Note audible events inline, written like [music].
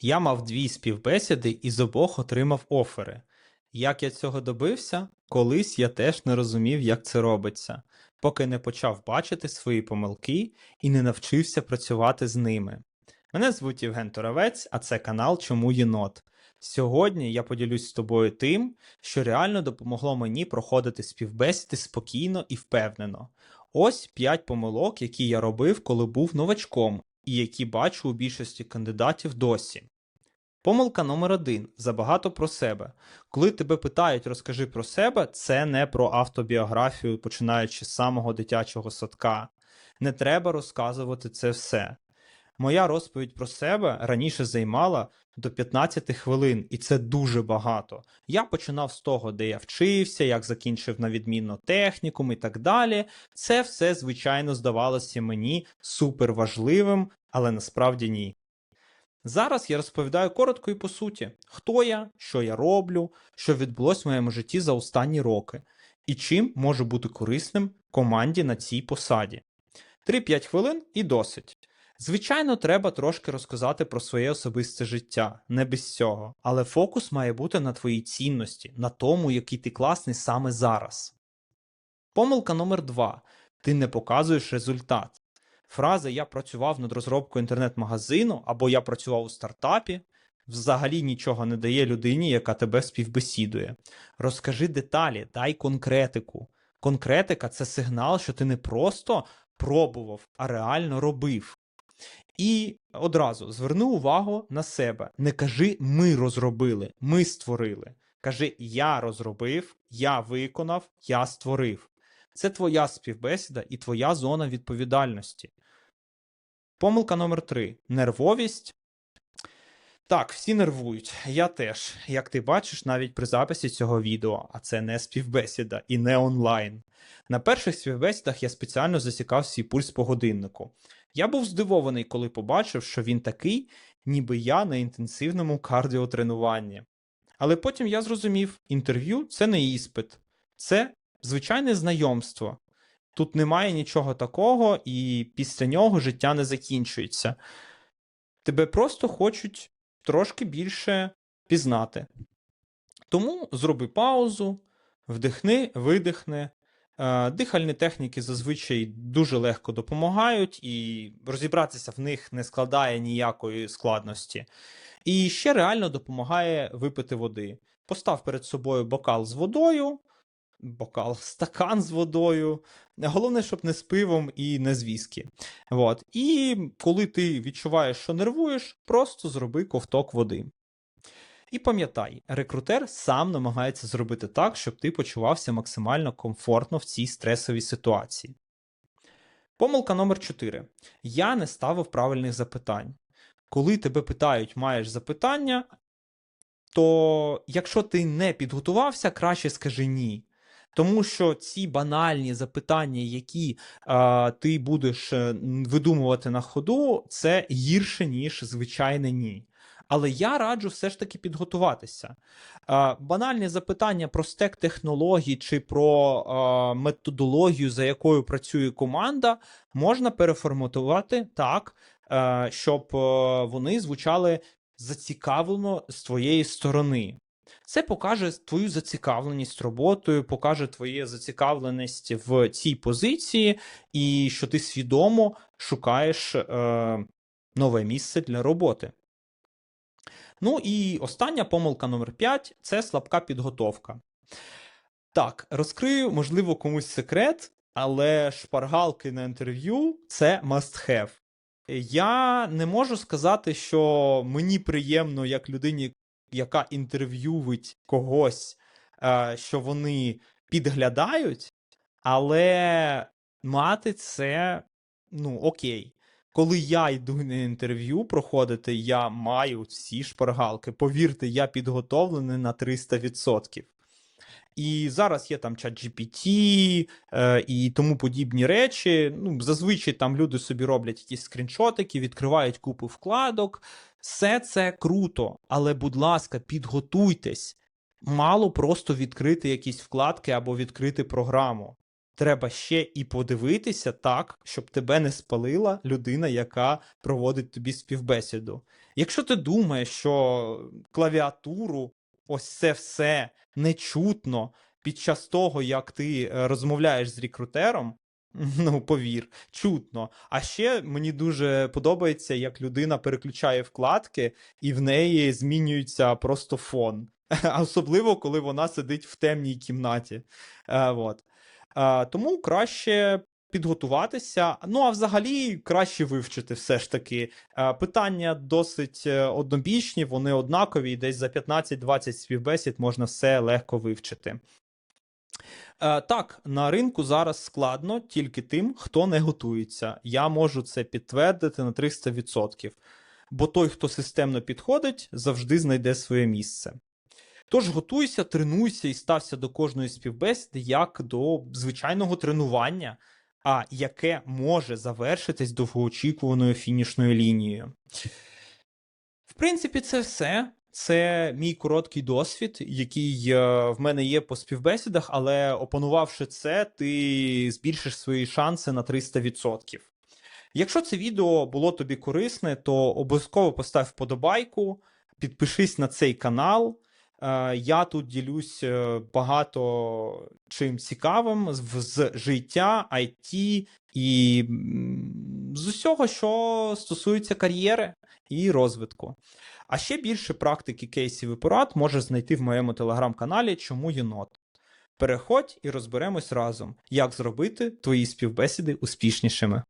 Я мав дві співбесіди і з обох отримав офери. Як я цього добився? Колись я теж не розумів, як це робиться, поки не почав бачити свої помилки і не навчився працювати з ними. Мене звуть Євген Торавець, а це канал Чому Єнот. Сьогодні я поділюсь з тобою тим, що реально допомогло мені проходити співбесіди спокійно і впевнено. Ось 5 помилок, які я робив, коли був новачком, і які бачу у більшості кандидатів досі. Помилка номер один забагато про себе. Коли тебе питають розкажи про себе, це не про автобіографію, починаючи з самого дитячого садка. Не треба розказувати це все. Моя розповідь про себе раніше займала до 15 хвилин, і це дуже багато. Я починав з того, де я вчився, як закінчив на відмінно технікум і так далі. Це все, звичайно, здавалося мені супер важливим, але насправді ні. Зараз я розповідаю коротко і по суті, хто я, що я роблю, що відбулось в моєму житті за останні роки, і чим можу бути корисним команді на цій посаді. 3-5 хвилин і досить. Звичайно, треба трошки розказати про своє особисте життя, не без цього, але фокус має бути на твоїй цінності, на тому, який ти класний саме зараз. Помилка номер 2. Ти не показуєш результат. Фраза Я працював над розробкою інтернет-магазину або Я працював у стартапі взагалі нічого не дає людині, яка тебе співбесідує. Розкажи деталі, дай конкретику. Конкретика це сигнал, що ти не просто пробував, а реально робив. І одразу зверни увагу на себе. Не кажи ми розробили, ми створили. Кажи я розробив, я виконав, я створив. Це твоя співбесіда і твоя зона відповідальності. Помилка номер 3. Нервовість. Так, всі нервують. Я теж. Як ти бачиш, навіть при записі цього відео, а це не співбесіда і не онлайн. На перших співбесідах я спеціально засікав свій пульс по годиннику. Я був здивований, коли побачив, що він такий, ніби я на інтенсивному кардіотренуванні. Але потім я зрозумів, інтерв'ю це не іспит, це звичайне знайомство. Тут немає нічого такого, і після нього життя не закінчується. Тебе просто хочуть трошки більше пізнати. Тому зроби паузу, вдихни, видихни. Е, Дихальні техніки зазвичай дуже легко допомагають, і розібратися в них не складає ніякої складності. І ще реально допомагає випити води. Постав перед собою бокал з водою, бокал, [laughs] стакан з водою. Головне, щоб не з пивом і не з віскі. От. І коли ти відчуваєш, що нервуєш, просто зроби ковток води. І пам'ятай, рекрутер сам намагається зробити так, щоб ти почувався максимально комфортно в цій стресовій ситуації. Помилка номер 4. Я не ставив правильних запитань. Коли тебе питають, маєш запитання, то якщо ти не підготувався, краще скажи ні. Тому що ці банальні запитання, які е, ти будеш е, видумувати на ходу, це гірше, ніж звичайне ні. Але я раджу все ж таки підготуватися. Е, банальні запитання про стек технологій чи про е, методологію, за якою працює команда, можна переформатувати так, е, щоб вони звучали зацікавлено з твоєї сторони. Це покаже твою зацікавленість роботою, покаже твоє зацікавленість в цій позиції, і що ти свідомо шукаєш е, нове місце для роботи. Ну і остання помилка номер 5 це слабка підготовка. Так, розкрию, можливо, комусь секрет, але шпаргалки на інтерв'ю це must have. Я не можу сказати, що мені приємно як людині, яка інтерв'ювить когось, е, що вони підглядають, але мати це ну окей. Коли я йду на інтерв'ю проходити, я маю всі шпаргалки. Повірте, я підготовлений на 300%. І зараз є там чат GPT е, і тому подібні речі. Ну, Зазвичай там люди собі роблять якісь скріншотики, відкривають купу вкладок. Все це круто, але, будь ласка, підготуйтесь. Мало просто відкрити якісь вкладки або відкрити програму. Треба ще і подивитися так, щоб тебе не спалила людина, яка проводить тобі співбесіду. Якщо ти думаєш, що клавіатуру, ось це все не чутно під час того, як ти е, розмовляєш з рекрутером, [laughs] ну повір, чутно. А ще мені дуже подобається, як людина переключає вкладки, і в неї змінюється просто фон. [laughs] Особливо, коли вона сидить в темній кімнаті. Е, от. Е, тому краще підготуватися. Ну, а взагалі краще вивчити все ж таки. Е, питання досить е, однобічні, вони однакові, і десь за 15-20 співбесід можна все легко вивчити. Е, так, на ринку зараз складно тільки тим, хто не готується. Я можу це підтвердити на 300%. Бо той, хто системно підходить, завжди знайде своє місце. Тож готуйся, тренуйся і стався до кожної співбесіди як до звичайного тренування, а яке може завершитись довгоочікуваною фінішною лінією. В принципі, це все. Це мій короткий досвід, який е, в мене є по співбесідах, але опанувавши це, ти збільшиш свої шанси на 300%. Якщо це відео було тобі корисне, то обов'язково постав вподобайку, підпишись на цей канал. Е, Я тут ділюсь е, багато чим цікавим з, життя, IT і з усього, що стосується кар'єри і розвитку. А ще більше практики кейсів і порад можеш знайти в моєму телеграм-каналі Чому єнот. Переходь і розберемось разом, як зробити твої співбесіди успішнішими.